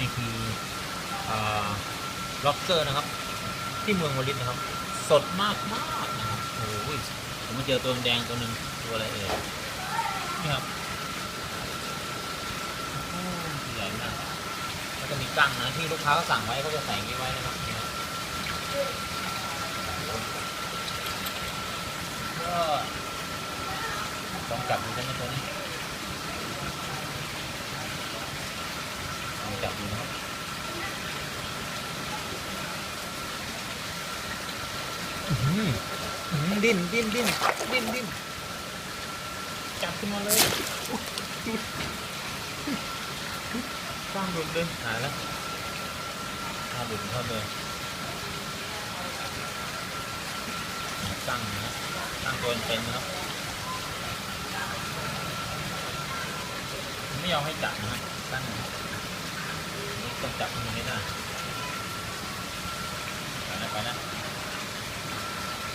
นี่คือล็อบสเตอร์นะครับ ที่เมืองวลิตนะครับ สดมากมากนะครับโอ้ยผมมาเจอตัวแดงตัวหนึ่งตัวอะไรเอ่ยนี่ครับโอ้ใหญ่มากแล้วก็มีกั้งนะที่ลูกค้าสั่งไว้เขาจะใส่นี้ไว้นะครับก็ลองจับดูกันนะตัวนี้ลองจับดูนะครับ อื้อหืออื้อหือ ดิ้นดิ้นดิ้นดิ้นดิ้นจับขึ้นมาเลยสร้างหลุดเลยหายแล้วถ้าหลุดเข้าเลยตั้งนะตั้งตัวเป็นนะครับไม่ยอมให้จับนะตั้งต้องจับมันให้ได้ไปแล้วไปนี่ต้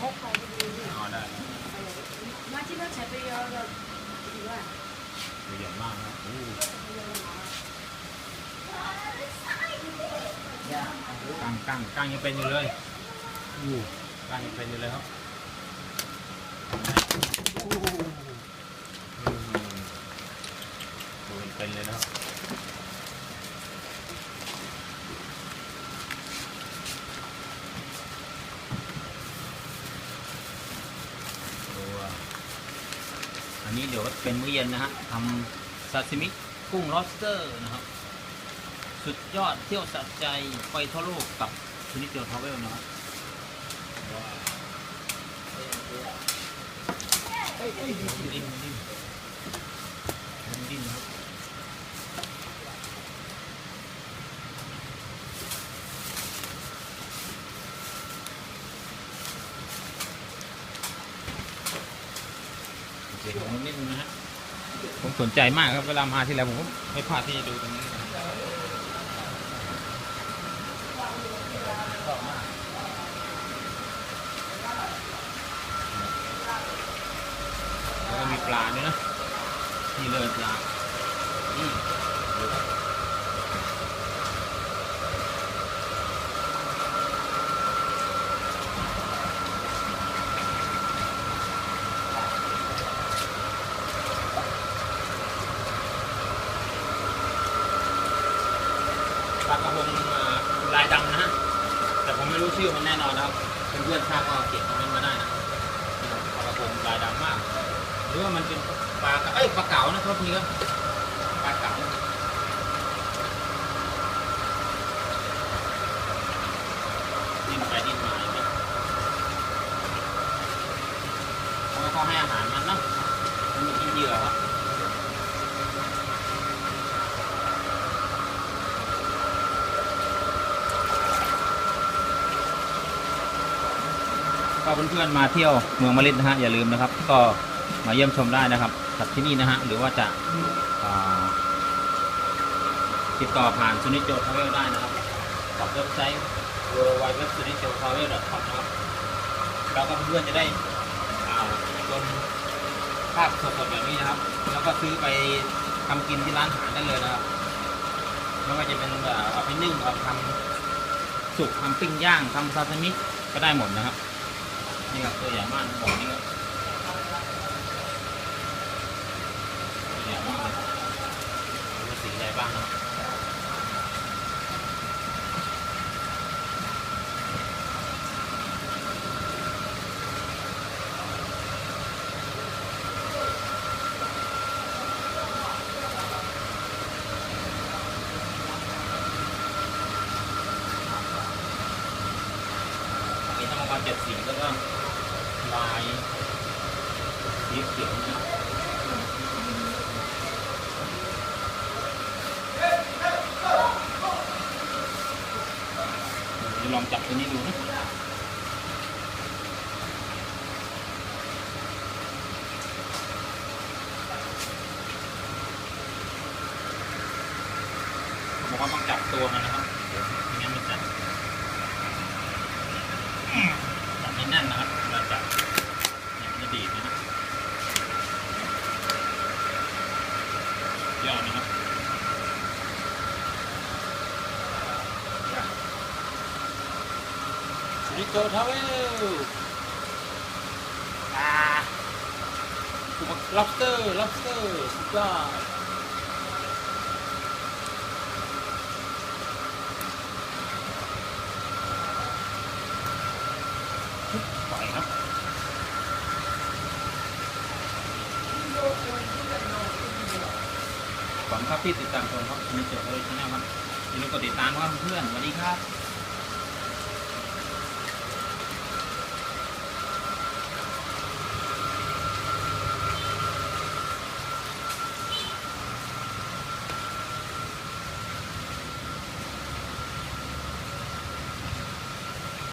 อ๋อได้มาที่นักาใช้ไปเยอะเลยดีว่าใหญ่มากนะอู้กั้งกั้งกั้งยังเป็นอยู่เลยอู้กั้งยังเป็นอยู่เลยครับเป็นเลยนะครับ ดี๋ยวเป็นมื้อเย็นนะฮะทำซาซิมิกุ้งลอสเตอร์นะครับ สุดยอดเที่ยวสัใจไปทั่วโลกกับชนิดเดียวทราเวลนะครับว้าวเอ้ยดิ้นดิ้นดิ้นนะครับ โอเคผมนิดนึงนะฮะผมสนใจมากครับเวลามาที่แล้วผมก็ไม่พลาดที่ดูตรงนี้แล้วก็มีปลาเนี่ยนะที่เลยปลา นี่ดูครับปลากระพงลายดำนะฮะแต่ผมไม่รู้ชื่อมันแน่นอนนะครับเพื่อนๆทราบก็เขียนคอมเมนต์มาได้นะปลากระพงลายดำมาก หรือว่ามันเป็นปลากระเอ้ยปลาเก๋านะโทษทีครับปลาเก๋าดิ้นไปดิ้นมาอย่างนี้แล้วก็ให้อาหารมันเนาะมันมีกินเหยื่อครับ ก็เพื่อนๆมาเที่ยวเมืองมะลิดนะฮะอย่าลืมนะครับ ก็มาเยี่ยมชมได้นะครับกับที่นี่นะฮะหรือว่าจะาติดต่อผ่านซูนิโจทราเวลได้นะครับกับเว็บไซต์ w w w s u n i j o t r a v e l c o m นะครับแล้วก็เพื่อนๆจะได้อ่าชมภาพสดๆแบบนี้นะครับ แล้วก็ซื้อไปทำกินที่ร้านอาหารได้เลยนะครับไม่ว่าจะเป็นแบบเอาไปนึ่งเอาทำสุกทำปิ้งย่างทำซาซิมิก็ได้หมดนะครับ นี่ครับตัวใหญ่มากบ่อนี่ครับตัวใหญ่มากเลยดูว่าสีอะไรบ้างนะครับมีทั้งประมาณเจ็ดสีแล้วก็ลา ยิเสียงลองจับตัวนี้ดูนะผมว่าต้องจับตัวมันนะครับไม่งั้นมันจะจับไม่น่นนะครับ ริโกทาวเวลอ่าอุปกรณ์ lobster lobster สุดยอดปล่อยครับขอบคุณครับที่ติดตามชมครับมีเจอเลยชาแนลครับอย่าลืมกดติดตามนะครับเพื่อนสวัสดีครับ